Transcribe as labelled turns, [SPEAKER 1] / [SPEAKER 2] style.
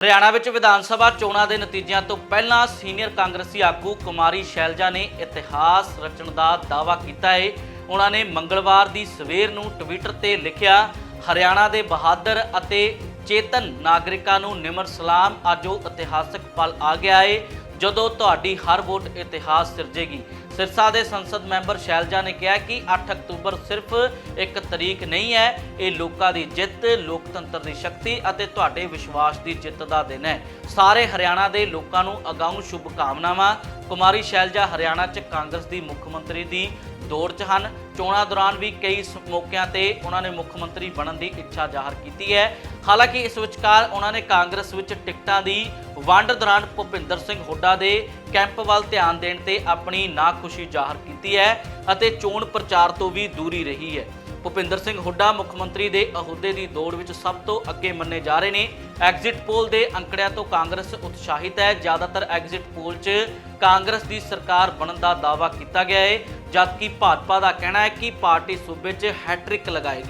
[SPEAKER 1] ਹਰਿਆਣਾ ਵਿੱਚ ਵਿਧਾਨ ਸਭਾ ਚੋਣਾਂ ਦੇ ਨਤੀਜਿਆਂ ਤੋਂ ਪਹਿਲਾਂ ਸੀਨੀਅਰ ਕਾਂਗਰਸੀ ਆਗੂ ਕੁਮਾਰੀ ਸ਼ੈਲਜਾ ਨੇ ਇਤਿਹਾਸ ਰਚਣ ਦਾ ਦਾਅਵਾ ਕੀਤਾ ਹੈ ਉਹਨਾਂ ਨੇ ਮੰਗਲਵਾਰ ਦੀ ਸਵੇਰ ਨੂੰ ਟਵਿੱਟਰ ਤੇ ਲਿਖਿਆ, ਹਰਿਆਣਾ ਦੇ ਬਹਾਦਰ ਅਤੇ ਚੇਤਨ ਨਾਗਰਿਕਾਂ ਨੂੰ ਨਿਮਰ ਸਲਾਮ ਅੱਜ ਉਹ ਇਤਿਹਾਸਕ ਪਲ ਆ ਗਿਆ ਹੈ ਜਦੋਂ ਤੁਹਾਡੀ ਹਰ ਵੋਟ ਇਤਿਹਾਸ ਸਿਰਜੇਗੀ। ਸਿਰਸਾ ਦੇ ਸੰਸਦ ਮੈਂਬਰ ਸ਼ੈਲਜਾ ਨੇ ਕਿਹਾ ਕਿ 8 ਅਕਤੂਬਰ ਸਿਰਫ ਇੱਕ ਤਰੀਕ ਨਹੀਂ ਹੈ, ਇਹ ਲੋਕਾਂ ਦੀ ਜਿੱਤ, ਲੋਕਤੰਤਰ ਦੀ ਸ਼ਕਤੀ ਅਤੇ ਤੁਹਾਡੇ ਵਿਸ਼ਵਾਸ ਦੀ ਜਿੱਤ ਦਾ ਦਿਨ ਹੈ। ਸਾਰੇ ਹਰਿਆਣਾ ਦੇ ਲੋਕਾਂ ਨੂੰ ਅਗਾਊਂ ਸ਼ੁਭ ਕਾਮਨਾਵਾਂ ਕੁਮਾਰੀ ਸ਼ੈਲਜਾ ਹਰਿਆਣਾ 'ਚ ਕਾਂਗਰਸ ਦੀ ਮੁੱਖ ਮੰਤਰੀ ਦੀ ਦੌੜ 'ਚ ਹਨ। ਚੋਣਾਂ ਦੌਰਾਨ ਵੀ ਕਈ ਸ- ਮੌਕਿਆਂ ਤੇ ਉਹਨਾਂ ਨੇ ਮੁੱਖ ਮੰਤਰੀ ਬਣਨ ਦੀ ਇੱਛਾ ਜ਼ਾਹਰ ਕੀਤੀ ਹੈ। ਹਾਲਾਂਕਿ ਇਸ ਵਿਚਕਾਰ ਉਹਨਾਂ ਨੇ ਕਾਂਗਰਸ ਵਿੱਚ ਟਿਕਟਾਂ ਦੀ ਵੰਡ ਦੌਰਾਨ ਭੁਪਿੰਦਰ ਸਿੰਘ ਹੁੱਡਾ ਦੇ ਕੈਂਪ ਵੱਲ ਧਿਆਨ ਦੇਣ ਤੇ ਆਪਣੀ ਨਾਖੁਸ਼ੀ ਜ਼ਾਹਰ ਕੀਤੀ ਹੈ ਅਤੇ ਚੋਣ ਪ੍ਰਚਾਰ ਤੋਂ ਵੀ ਦੂਰੀ ਰਹੀ ਹੈ। ਭੁਪਿੰਦਰ ਸਿੰਘ ਹੁੱਡਾ ਮੁੱਖ ਮੰਤਰੀ ਦੇ ਅਹੁਦੇ ਦੀ ਦੌੜ ਵਿੱਚ ਸਭ ਤੋਂ ਅੱਗੇ ਮੰਨੇ ਜਾ ਰਹੇ ਨੇ। ਐਗਜ਼ਿਟ ਪੋਲ ਦੇ ਅੰਕੜਿਆਂ ਤੋਂ ਕਾਂਗਰਸ ਉਤਸ਼ਾਹਿਤ ਹੈ। ਜ਼ਿਆਦਾਤਰ ਐਗਜ਼ਿਟ ਪੋਲ 'ਚ ਕਾਂਗਰਸ ਦੀ ਸਰਕਾਰ ਬਣਨ ਦਾ ਦਾਅਵਾ ਕੀਤਾ ਗਿਆ ਹੈ, ਜਦਕਿ ਭਾਜਪਾ ਦਾ ਕਹਿਣਾ ਹੈ ਕਿ ਪਾਰਟੀ ਸੂਬੇ 'ਚ ਹੈਟ੍ਰਿਕ ਲਗਾਏਗੀ।